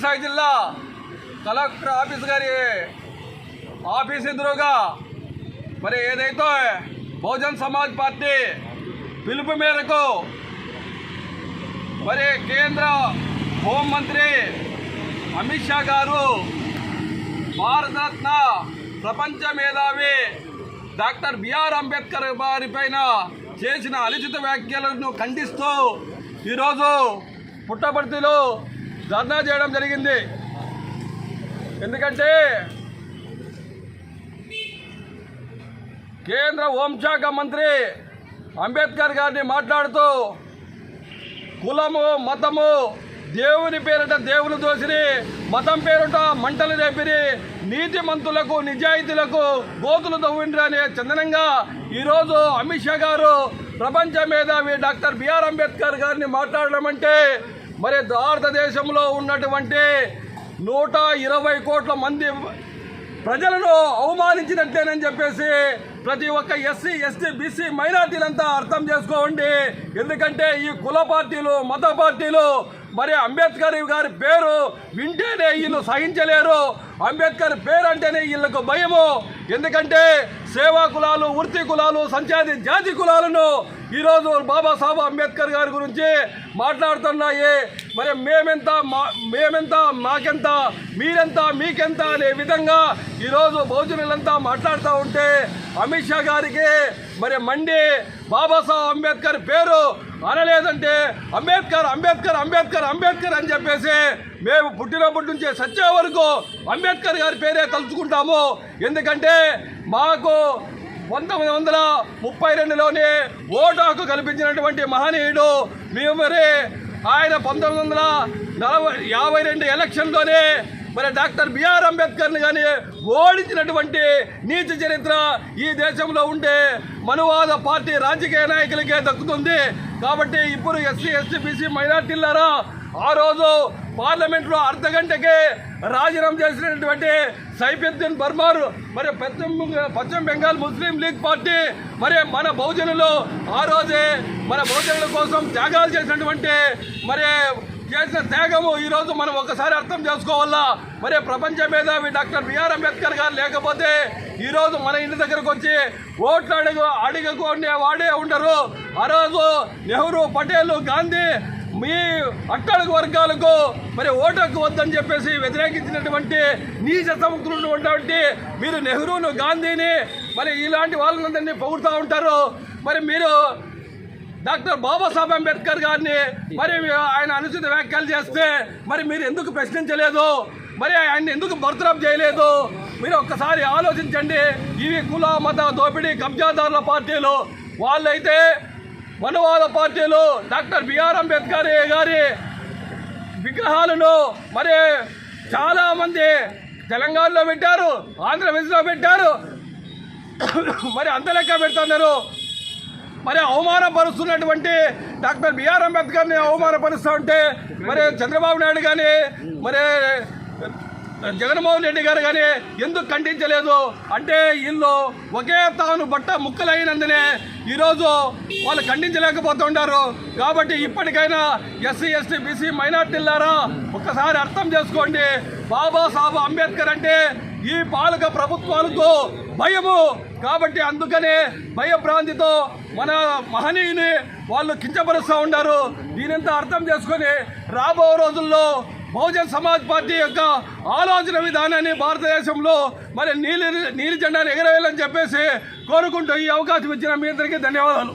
విశాఖ జిల్లా collector office గారి office ఎదురుగా మరి ఏదైతే బహుజన్ సమాజ్ పార్టీ పిలుపు మేరకు మరి కేంద్ర హోంమంత్రి అమిత్ షా గారు భారతరత్న ప్రపంచ మేధావి డాక్టర్ బిఆర్ అంబేద్కర్ వారిపైన చేసిన అలిచిత వ్యాఖ్యలను ఖండిస్తూ ఈరోజు పుట్టపర్తిలో ధర్నా చేయడం జరిగింది. ఎందుకంటే కేంద్ర హోంశాఖ మంత్రి అంబేద్కర్ గారిని మాట్లాడుతూ కులము మతము దేవుని పేరిట దేవుని దోసిరి మతం పేరుట మంటలు రేపిరి నీతిమంతులకు నిజాయితీలకు గోతులు తవ్విండ్రు అనే చందనంగా ఈరోజు అమిత్ షా గారు ప్రపంచ మేధావి డాక్టర్ బిఆర్ అంబేద్కర్ గారిని మాట్లాడడం అంటే మరి భారతదేశంలో ఉన్నటువంటి నూట ఇరవై కోట్ల మంది ప్రజలను అవమానించినట్లేనని చెప్పేసి ప్రతి ఒక్క ఎస్సీ ఎస్టీ బీసీ మైనార్టీలంతా అర్థం చేసుకోండి. ఎందుకంటే ఈ కుల పార్టీలు మత పార్టీలు మరి అంబేద్కర్ గారి పేరు వింటేనే వీళ్ళు సహించలేరు. అంబేద్కర్ పేరు అంటేనే వీళ్ళకు భయము. ఎందుకంటే సేవా కులాలు వృత్తి కులాలు సంచాది జాతి కులాలను ఈరోజు బాబాసాహెబ్ అంబేద్కర్ గారి గురించి మాట్లాడుతున్నాయి. మరి మేమెంత మా మేమెంత మాకెంత మీరెంత మీకెంత అనే విధంగా ఈరోజు బహుజనులంతా మాట్లాడుతూ ఉంటే అమిత్ షా గారికి మరి మండి బాబాసాహెబ్ అంబేద్కర్ పేరు అనలేదంటే అంబేద్కర్ అంబేద్కర్ అంబేద్కర్ అంబేద్కర్ అని చెప్పేసి మేము పుట్టినప్పటి నుంచి సచ్చే వరకు అంబేద్కర్ గారి పేరే తలుచుకుంటాము. ఎందుకంటే మాకు పంతొమ్మిది వందల ముప్పై రెండులోనే ఓటు హక్కు కల్పించినటువంటి మహనీయుడు మేము మరి ఆయన పంతొమ్మిది వందల నలభై యాభై రెండు ఎలక్షన్లోనే మరి డాక్టర్ బిఆర్ అంబేద్కర్ని కానీ ఓడించినటువంటి నీతి చరిత్ర ఈ దేశంలో ఉండే మనువాద పార్టీ రాజకీయ నాయకులకే దక్కుతుంది. కాబట్టి ఇప్పుడు ఎస్సీ ఎస్టీ బీసీ మైనార్టీలారా ఆ రోజు పార్లమెంట్లో అర్ధ గంటకే రాజీనామా చేసినటువంటి సైఫుద్దీన్ బర్మార్ మరి పశ్చిమ పశ్చిమ బెంగాల్ ముస్లిం లీగ్ పార్టీ మరి మన బహుజనులు ఆ రోజే మన బహుజనుల కోసం త్యాగాలు చేసినటువంటి మరి చేసిన త్యాగము ఈరోజు మనం ఒకసారి అర్థం చేసుకోవాలా? మరి ప్రపంచ మేధావి డాక్టర్ బిఆర్ అంబేద్కర్ గారు లేకపోతే ఈరోజు మన ఇంటి దగ్గరకు వచ్చి ఓట్లు అడుగు అడుగుకునే వాడే ఉండరు. ఆ రోజు నెహ్రూ పటేల్ గాంధీ మీ అట్టడుగు వర్గాలకు మరి ఓటకు వద్దని చెప్పేసి వ్యతిరేకించినటువంటి నీచ ఉన్నటువంటి మీరు నెహ్రూను గాంధీని మరి ఇలాంటి వాళ్ళందరినీ పొగుడుతూ ఉంటారు. మరి మీరు డాక్టర్ బాబాసాహెబ్ అంబేద్కర్ గారిని మరి ఆయన అనుచిత వ్యాఖ్యలు చేస్తే మరి మీరు ఎందుకు ప్రశ్నించలేదు? మరి ఆయన్ని ఎందుకు బర్తరఫ్ చేయలేదు? మీరు ఒక్కసారి ఆలోచించండి. ఇవి కుల మత దోపిడీ కబ్జాదారుల పార్టీలు. వాళ్ళైతే మనవాద పార్టీలు డాక్టర్ బిఆర్ అంబేద్కర్ గారి విగ్రహాలను మరి చాలామంది తెలంగాణలో పెట్టారు ఆంధ్రప్రదేశ్లో పెట్టారు. మరి అంత లెక్క పెడుతున్నారు. మరి అవమానపరుస్తున్నటువంటి డాక్టర్ బిఆర్ అంబేద్కర్ని అవమానపరుస్తూ ఉంటే మరి చంద్రబాబు నాయుడు కానీ మరి జగన్మోహన్ రెడ్డి గారు కానీ ఎందుకు ఖండించలేదు? అంటే వీళ్ళు ఒకే తాను బట్ట ముక్కలైనందునే ఈరోజు వాళ్ళు ఖండించలేకపోతుంటారు కాబట్టి ఇప్పటికైనా ఎస్సీ ఎస్టీ బీసీ మైనార్టీలారా ఒక్కసారి అర్థం చేసుకోండి. బాబాసాహెబ్ అంబేద్కర్ అంటే ఈ పాలక ప్రభుత్వాలతో భయము. కాబట్టి అందుకనే భయభ్రాంతితో మన మహనీయుని వాళ్ళు కించపరుస్తూ ఉన్నారు దీనంతా అర్థం చేసుకొని రాబో రోజుల్లో బహుజన్ సమాజ్ పార్టీ యొక్క ఆలోచన విధానాన్ని భారతదేశంలో మరి నీలి నీలి జెండాను ఎగరవేయాలని చెప్పేసి కోరుకుంటూ ఈ అవకాశం ఇచ్చిన మీ అందరికీ ధన్యవాదాలు.